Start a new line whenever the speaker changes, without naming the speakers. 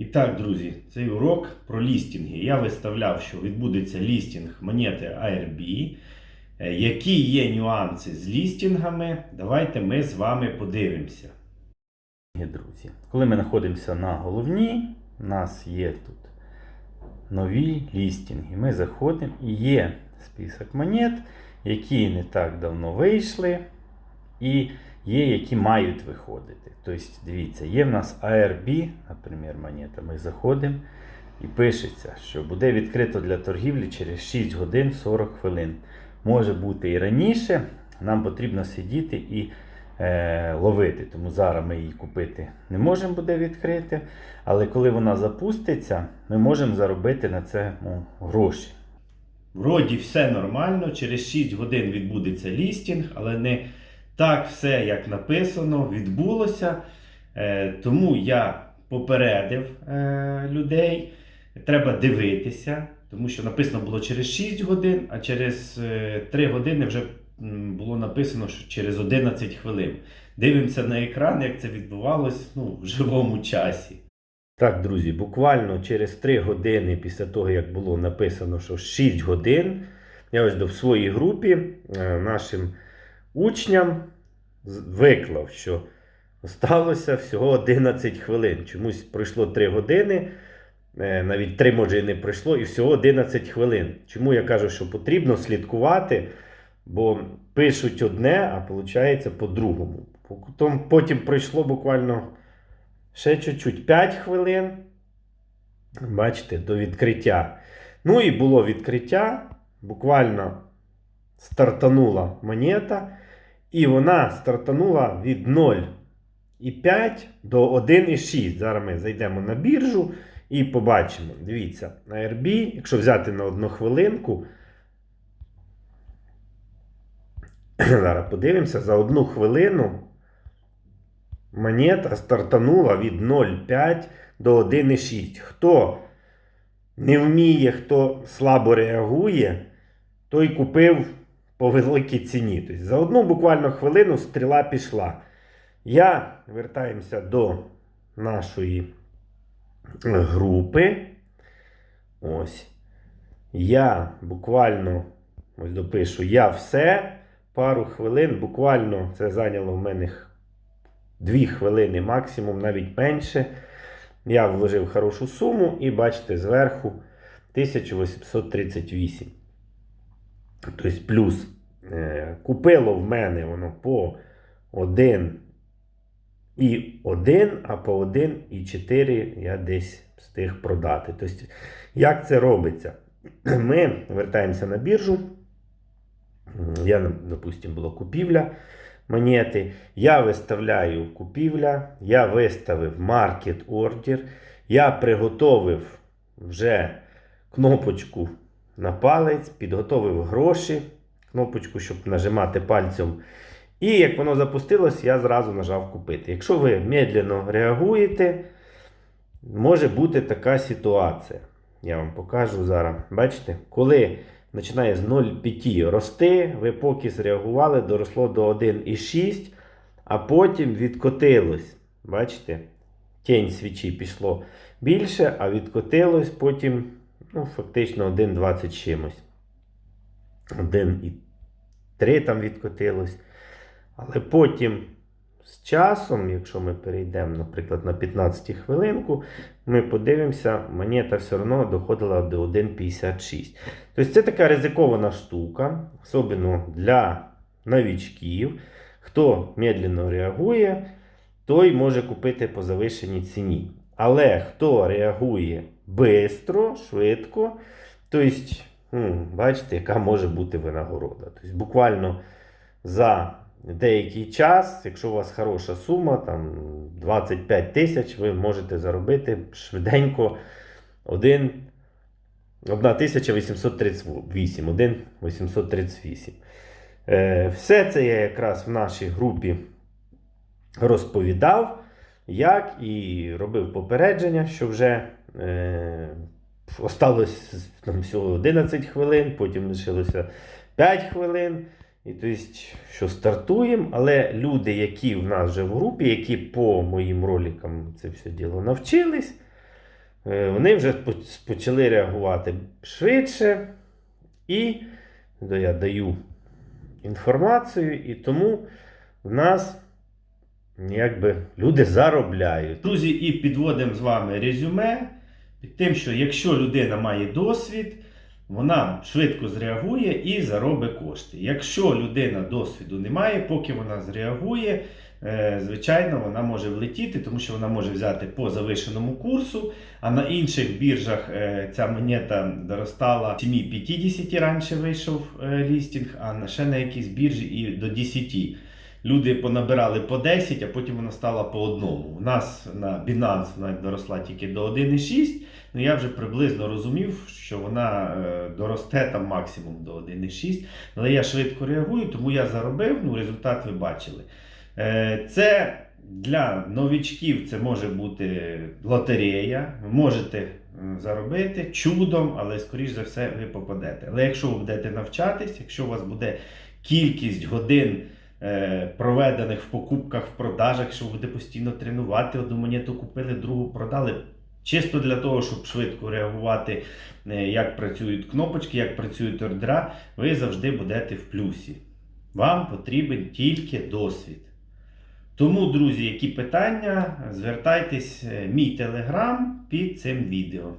І так, друзі, цей урок про лістінги. Я виставляв, що відбудеться лістінг монети ARB. Е, Які є нюанси з лістінгами? Давайте ми з вами подивимося. Друзі, коли ми знаходимося на головній, у нас є тут нові лістінги. Ми заходимо і є список монет, які не так давно вийшли, і є, які мають виходити. Тобто, дивіться, є в нас ARB, наприклад, монета. Ми заходимо і пишеться, що буде відкрито для торгівлі через 6 годин 40 хвилин. Може бути і раніше. Нам потрібно сидіти і е, ловити. Тому зараз ми її купити не можемо буде відкрити. Але коли вона запуститься, ми можемо заробити на ну, гроші. Вроді все нормально, через 6 годин відбудеться лістінг, але не так все, як написано, відбулося. Е, тому я попередив е, людей. Треба дивитися, тому що написано було через 6 годин, а через е, 3 години вже було написано, що через 11 хвилин. Дивимося на екран, як це відбувалось ну, в живому часі. Так, друзі, буквально через 3 години після того, як було написано, що 6 годин, я ось до в своїй групі е, нашим учням виклав, що осталося всього 11 хвилин. Чомусь пройшло 3 години. Е, навіть 3 може і не пройшло, і всього 11 хвилин. Чому я кажу, що потрібно слідкувати, бо пишуть одне, а виходить по-другому. Потім пройшло буквально ще чуть-чуть 5 хвилин. Бачите, до відкриття. Ну і було відкриття. Буквально стартанула монета, і вона стартанула від 0,5 до 1,6. Зараз ми зайдемо на біржу. І побачимо. Дивіться, на RB, якщо взяти на одну хвилинку. Зараз подивимося, за одну хвилину монета стартанула від 0,5 до 1,6. Хто не вміє, хто слабо реагує, той купив по великій ціні. Тобто за одну буквально хвилину стріла пішла. Я вертаємося до нашої групи. Ось. Я буквально ось допишу я все. Пару хвилин, буквально це зайняло в мене 2 хвилини максимум, навіть менше. Я вложив хорошу суму і бачите, зверху 1838. Тобто плюс е, купило в мене воно по 1 і 1, а по 1 і 4 я десь встиг продати. Тобто, як це робиться? Ми вертаємося на біржу. Я, допустимо, була купівля монети. Я виставляю купівля, я виставив маркет ордер. Я приготовив вже кнопочку на палець, підготовив гроші, кнопочку, щоб нажимати пальцем. І як воно запустилось, я зразу нажав купити. Якщо ви медленно реагуєте, може бути така ситуація. Я вам покажу зараз. Бачите, коли починає з 0,5 рости, ви поки зреагували, доросло до 1,6, а потім відкотилось. Бачите? Тінь свічі пішло більше, а відкотилось потім ну, фактично 1,20 чимось. 1,3 там відкотилось. Але потім з часом, якщо ми перейдемо, наприклад, на 15 хвилинку, ми подивимося, монета все одно доходила до 1,56. Тобто це така ризикована штука, особливо для новичків. Хто медленно реагує, той може купити по завищеній ціні. Але хто реагує швидко, швидко, тобто, бачите, яка може бути винагорода. Тобто, буквально за деякий час, якщо у вас хороша сума, там 25 тисяч, ви можете заробити швиденько 1, 1838. 1,838. Е, все це я якраз в нашій групі розповідав, як і робив попередження, що вже осталось там, всього 11 хвилин, потім лишилося 5 хвилин. І тобто, що стартуємо, але люди, які в нас вже в групі, які по моїм роликам це все діло навчились, е, вони вже почали реагувати швидше. І я даю інформацію, і тому в нас якби люди заробляють. Друзі, і підводимо з вами резюме під тим, що якщо людина має досвід, вона швидко зреагує і заробить кошти. Якщо людина досвіду не має, поки вона зреагує, е, звичайно, вона може влетіти, тому що вона може взяти по завишеному курсу, а на інших біржах е, ця монета доростала 7,50 раніше вийшов е, лістінг, а ще на якійсь біржі і до 10. Люди понабирали по 10, а потім вона стала по одному. У нас на Binance вона доросла тільки до 1,6. Ну я вже приблизно розумів, що вона е, доросте там максимум до 1,6. Але я швидко реагую, тому я заробив. Ну, результат ви бачили. Е, це для новічків це може бути лотерея. Ви можете е, заробити чудом, але скоріш за все ви попадете. Але якщо ви будете навчатись, якщо у вас буде кількість годин проведених в покупках, в продажах, якщо ви будете постійно тренувати, одну монету купили, другу продали. Чисто для того, щоб швидко реагувати, е, як працюють кнопочки, як працюють ордера, ви завжди будете в плюсі. Вам потрібен тільки досвід. Тому, друзі, які питання, звертайтесь, е, мій телеграм під цим відео.